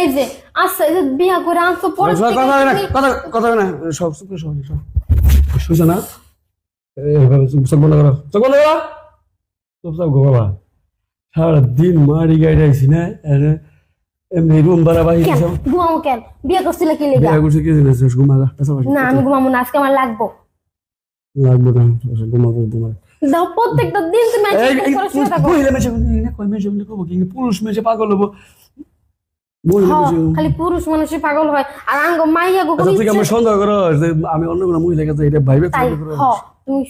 এই যে আচ্ছা এই যে বিয়া করে আনছো পরে কথা না কথা কথা না। সব চুপ করে সব সব। শুনছে না? এইভাবে চুপ বন্ধ করো চোখ বন্ধ করো। চুপ চাপ গো বাবা সারা মারি গাড়ি আইছি না এমনি রুম ভাড়া বাহি কেন? ঘুমাবো কেন? বিয়ে করছিলে কি লেগা? বিয়া করছে কি ঘুমাগা পাশাপাশি না আমি ঘুমাবো না আজকে আমার লাগবো। লাগবে না ঘুমাবো ঘুমাবো দাও প্রত্যেকটা দিন তুমি মেশে কই মেশে মেশে পাগল হব। খালি পুরুষ মানুষই পাগল হয়। আর আঙ্গ মাইয়া গো সন্দেহ করো যে আমি অন্য কোনো মহিলাকে তো এটা ভাইবে তাই সন্দেহ করো হ তুমি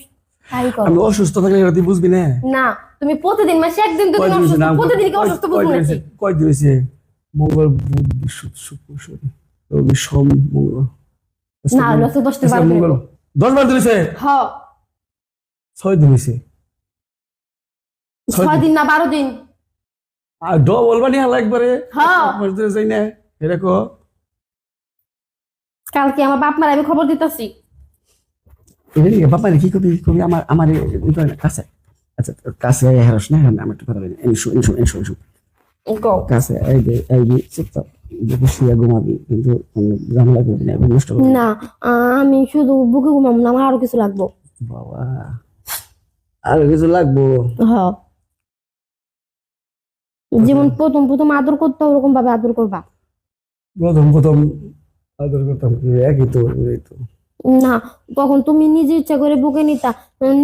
তাই করো। আমি অসুস্থ থাকলে এটা বুঝবি না? না তুমি প্রতিদিন মাসে একদিন দুদিন অসুস্থ প্রতিদিন কি অসুস্থ কয়- বুঝব কয়দিন নাকি? হয়েছে? মঙ্গল বুধ বৃহস্পতি শুক্র শনি রবি সোম মঙ্গল। না হলে তো দশটা আজকে বার মঙ্গল। ছয় দিন ছয় ছয় দিন না বারো দিন। আর ডবল বানি হালা একবারে? হ্যাঁ। চাই না এরকম কালকে আমার বাপ মার আমি খবর দিতেছি। নিয়ে কি কবি কবি আমার আমার কাছে? আচ্ছা কাছে হেরস না হ্যাঁ আমি একটু কথা বলি এনশো এনশো এনশো এনশো কাছে এই যে এই যে চুপচাপ বসিয়া ঘুমাবি কিন্তু ঝামেলা করবি না নষ্ট করবি না। না আমি শুধু বুকে ঘুমাবো না আমার আরও কিছু লাগবো। বাবা আর কিছু লাগবো? হ যেমন প্রথম প্রথম আদর করতে ওরকম ভাবে আদর করবা। প্রথম প্রথম আদর করতাম কি? একই তো এই তো। না তখন তুমি নিজে ইচ্ছা করে বুকে নিতা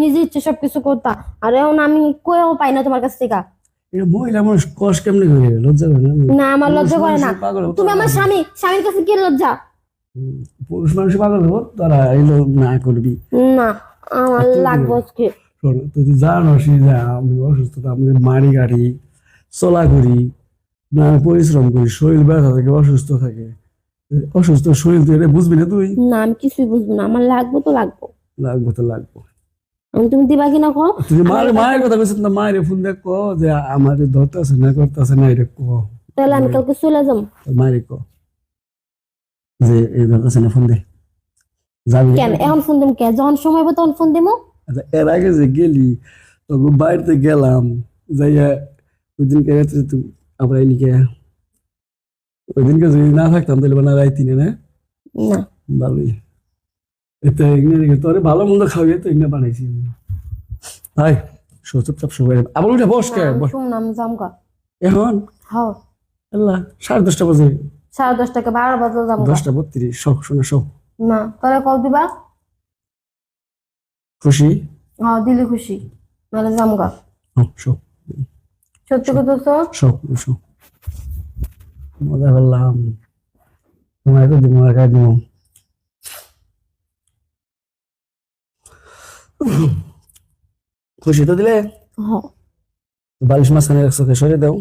নিজে ইচ্ছা সবকিছু করতা। আর এখন আমি কয়েও পাই না তোমার কাছ থেকে। এটা মহিলা মানুষ কষ কেমনে করে? লজ্জা করে না? না আমার লজ্জা করে না। তুমি আমার স্বামী স্বামীর কাছে কি লজ্জা? পুরুষ মানুষের পাগল হব তারা এলো না করবি। না আমার লাগবে আজকে। শোন তুই জানো যে আমি অসুস্থ তো আমি মারি গাড়ি চলা করি না পরিশ্রম করি শরীর ব্যথা থাকে অসুস্থ থাকে। অসুস্থ শরীর তুই এটা বুঝবি না তুই? না আমি কিছুই বুঝব না। আমার লাগবো তো লাগবো। লাগবো তো লাগবো। আমি তুমি দিবা কো তুই যে মায়ের মায়ের কথা বলছিস না মায়ের ফোন দেখ কো যে আমার ধরতেছে না করতেছে না এটা কো তাহলে আমি কালকে চলে যাব মায়ের কো যে এই ধরতেছে না ফোন দে। যাবি কেন? এখন ফোন দিম কে? যখন সময় হবে তখন ফোন দিমু আচ্ছা এর আগে যে গেলি তখন বাড়িতে গেলাম যাইয়া ওই দিনকে রাত্রে তুই আমরা এদিকে ওই দিনকে যদি না থাকতাম তাহলে বানা রাইতি না? ভালোই। এতে এগুলো তোরে ভালো মন্দ খাওয়াই তো এগুলো বানাইছি চুপচাপ আবার বস কে? বস। শুন আমি এখন? হ্যাঁ আল্লাহ সাড়ে দশটা বাজে। সাড়ে দশ টাকা বারো বাজে যামগা। দশটা বত্রিশ শখ শোনা শখ না তাহলে কল দিবা? খুশি? হ্যাঁ দিলে খুশি নাহলে যামগা। শখ মজা করলাম। তোমার তো খুশি তো দিলে? বালিশ মাঝখানে রাখছো সরে দাও।